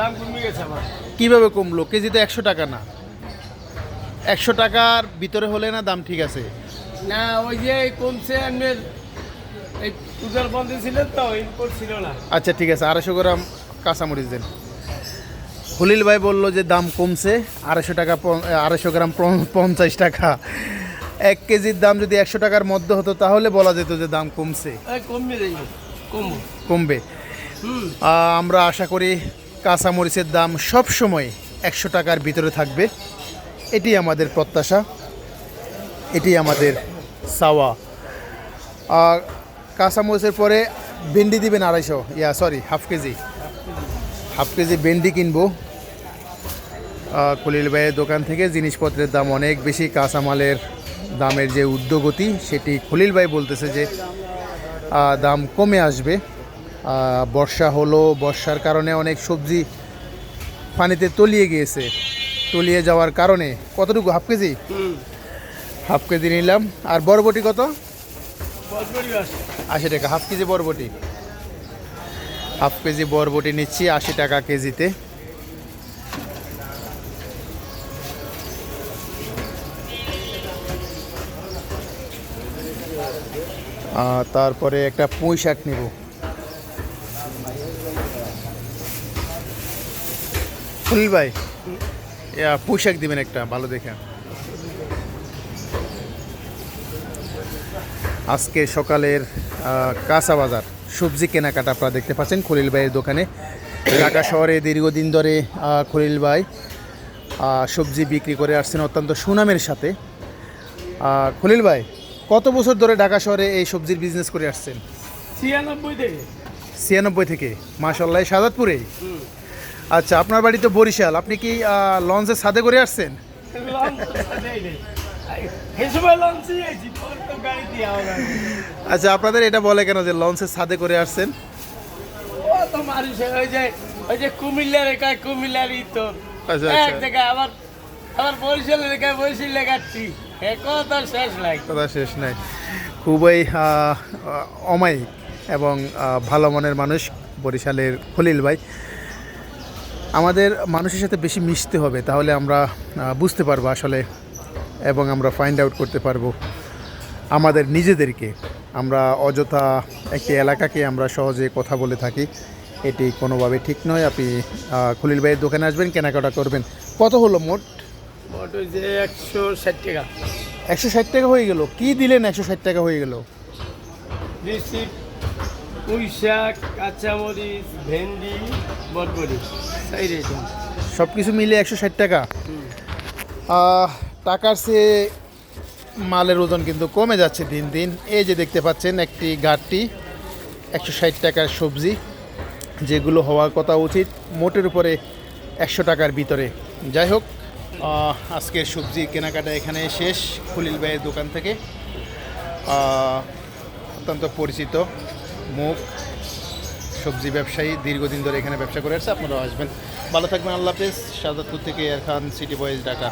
দাম কমে গেছে কীভাবে কমলো? কেজিতে একশো টাকা না। একশো টাকার ভিতরে হলে না দাম ঠিক আছে? না ওই যে কমছে আপনার এই পূজার বন্ধে ছিল তো ছিল না। আচ্ছা ঠিক আছে আড়াইশো গ্রাম কাঁচামরিচ দেন। হলিল ভাই বলল যে দাম কমছে আড়াইশো টাকা আড়াইশো গ্রাম পঞ্চাশ টাকা। এক কেজির দাম যদি একশো টাকার মধ্যে হতো তাহলে বলা যেত যে দাম কমছে। কমবো কমবে। আমরা আশা করি কাঁচামরিচের দাম সব সময় একশো টাকার ভিতরে থাকবে। এটি আমাদের প্রত্যাশা। এটি আমাদের সাওয়া কাঁচামরিচের পরে ভেন্ডি দিবেন আড়াইশো। Yeah sorry half KG. Half KG ভেন্ডি কিনবো। খলিল ভাইয়ের দোকান থেকে জিনিসপত্রের দাম অনেক বেশি। কাঁচামালের দামের যে ঊর্ধ্বগতি, সেটি খলিল ভাই বলতেছে যে দাম কমে আসবে। বর্ষা হলো বর্ষার কারণে অনেক সবজি পানিতে তলিয়ে গিয়েছে। তলিয়ে যাওয়ার কারণে কতটুকু হাফ কেজি? হাফ কেজি নিলাম। আর বরবটি কত? আশি টাকা হাফ কেজি বরবটি। হাফ কেজি বরবটি নিচ্ছি আশি টাকা কেজিতে। তারপরে একটা পুঁই শাক নেব। ফুল ভাই। ইয়া, পুঁই শাক দিবেন একটা ভালো দেখে। আজকে সকালের কাঁচা বাজার সবজি কেনাকাটা আপনারা দেখতে পাচ্ছেন খলিল ভাইয়ের দোকানে। ঢাকা শহরে দীর্ঘদিন ধরে খলিল ভাই সবজি বিক্রি করে আসছেন অত্যন্ত সুনামের সাথে। খলিল ভাই কত বছর ধরে ঢাকা শহরে এই সবজির বিজনেস করে আসছেন? ছিয়ানব্বই থেকে। ছিয়ানব্বই থেকে মাসাল্লাহ সাদাতপুরেই? আচ্ছা আপনার বাড়ি তো বরিশাল। আপনি কি আহ, লঞ্চে ছাদে করে আসছেন? নেই আচ্ছা আপনাদের এটা বলে কেন যে লঞ্চের ছাদে করে আসছেন? ওই যে ওই যে কুমিল্লার আবার আবার বরিশাল শেষ কথা শেষ নাই। খুবই অমায়িক এবং ভালো মনের মানুষ বরিশালের খলিল ভাই। আমাদের মানুষের সাথে বেশি মিশতে হবে তাহলে আমরা বুঝতে পারব আসলে এবং আমরা ফাইন্ড আউট করতে পারব আমাদের নিজেদেরকে। আমরা অযথা একটি এলাকাকে আমরা সহজে কথা বলে থাকি এটি কোনোভাবে ঠিক নয়। আপনি খলিল ভাইয়ের দোকানে আসবেন কেনাকাটা করবেন। কত হলো মোট? মোট ওই যে একশো ষাট টাকা। একশো ষাট টাকা হয়ে গেল। কি দিলেন একশো ষাট টাকা হয়ে গেল? পুঁই শাক কাঁচামরিচ ভেন্ডি বটবড়ি সেই রেট সব কিছু মিলে একশো ষাট টাকা। টাকার চেয়ে মালের ওজন কিন্তু কমে যাচ্ছে দিন দিন। এই যে দেখতে পাচ্ছেন একটি গাড়টি একশো ষাট টাকার সবজি যেগুলো হওয়ার কথা উচিত মোটের উপরে একশো টাকার ভিতরে। যাই হোক আজকের সবজি কেনাকাটা এখানে শেষ। খলিল ভাইয়ের দোকান থেকে। অত্যন্ত পরিচিত। মুখ, সবজি ব্যবসায়ী দীর্ঘদিন ধরে এখানে ব্যবসা করে আসছে। আপনারা আসবেন। ভালো থাকবেন। আল্লাহ হাফেজ। শাহজাদপুর থেকে এয়ার খান, সিটি বয়েজ, ঢাকা।